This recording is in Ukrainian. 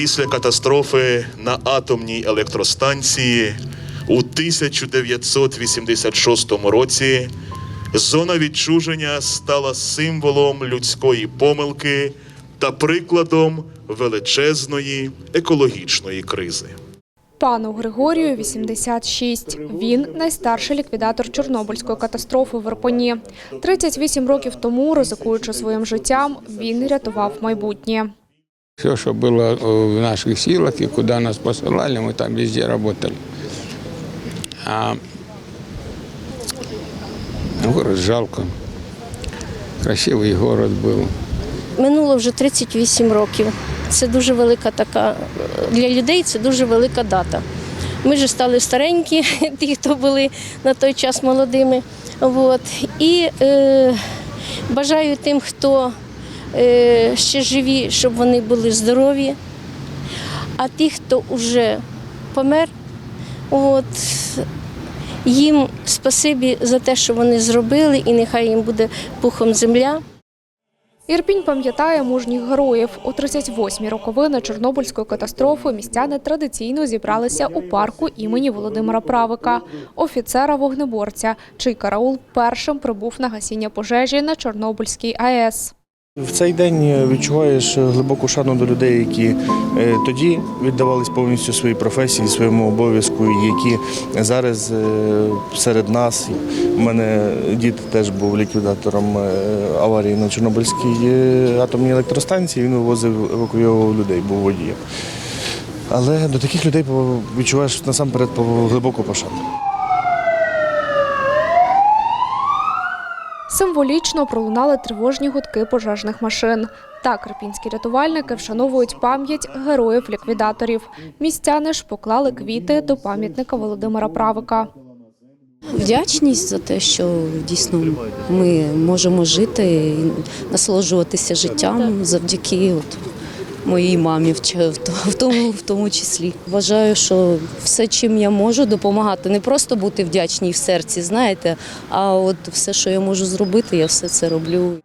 Після катастрофи на атомній електростанції у 1986 році зона відчуження стала символом людської помилки та прикладом величезної екологічної кризи. Пану Григорію 86. Він найстарший ліквідатор Чорнобильської катастрофи в Ірпені. 38 років тому, ризикуючи своїм життям, він рятував майбутнє. Все, что было э, в наших силах и куда нас посылали, мы там везде работали. А город жалко. Красивый город был. Минуло вже 38 років. Це дуже велика така для людей. Це дуже велика дата. Ми ж стали старенькі, ті, хто були на той час молодими. От. І е, бажаю тим, хто е, ще живі, щоб вони були здорові. А ті, хто вже помер, от, їм спасибі за те, що вони зробили, і нехай їм буде пухом земля. Ірпінь пам'ятає мужніх героїв. У 38-й роковини Чорнобильської катастрофи містяни традиційно зібралися у парку імені Володимира Правика, офіцера-вогнеборця, чий караул першим прибув на гасіння пожежі на Чорнобильській АЕС. В цей день відчуваєш глибоку шану до людей, які е, тоді віддавались повністю своїй професії, своєму обов'язку, які зараз е, серед нас. У мене дід теж був ліквідатором е, аварії на Чорнобильській е, атомній електростанції. Він вивозив, евакуйовував людей, був водієм. Але до таких людей відчуваєш насамперед глибоку пошану. Символічно пролунали тривожні гудки пожежних машин. Так, карпінські рятувальники вшановують пам'ять героїв-ліквідаторів. Містяни ж поклали квіти до пам'ятника Володимира Правика. Вдячність за те, що дійсно ми можемо жити і насолоджуватися життям завдяки от моїй мамі, в тому, в тому числі. Вважаю, що все, чим я можу допомагати, не просто бути вдячній в серці, знаєте, а от все, що я можу зробити, я все це роблю.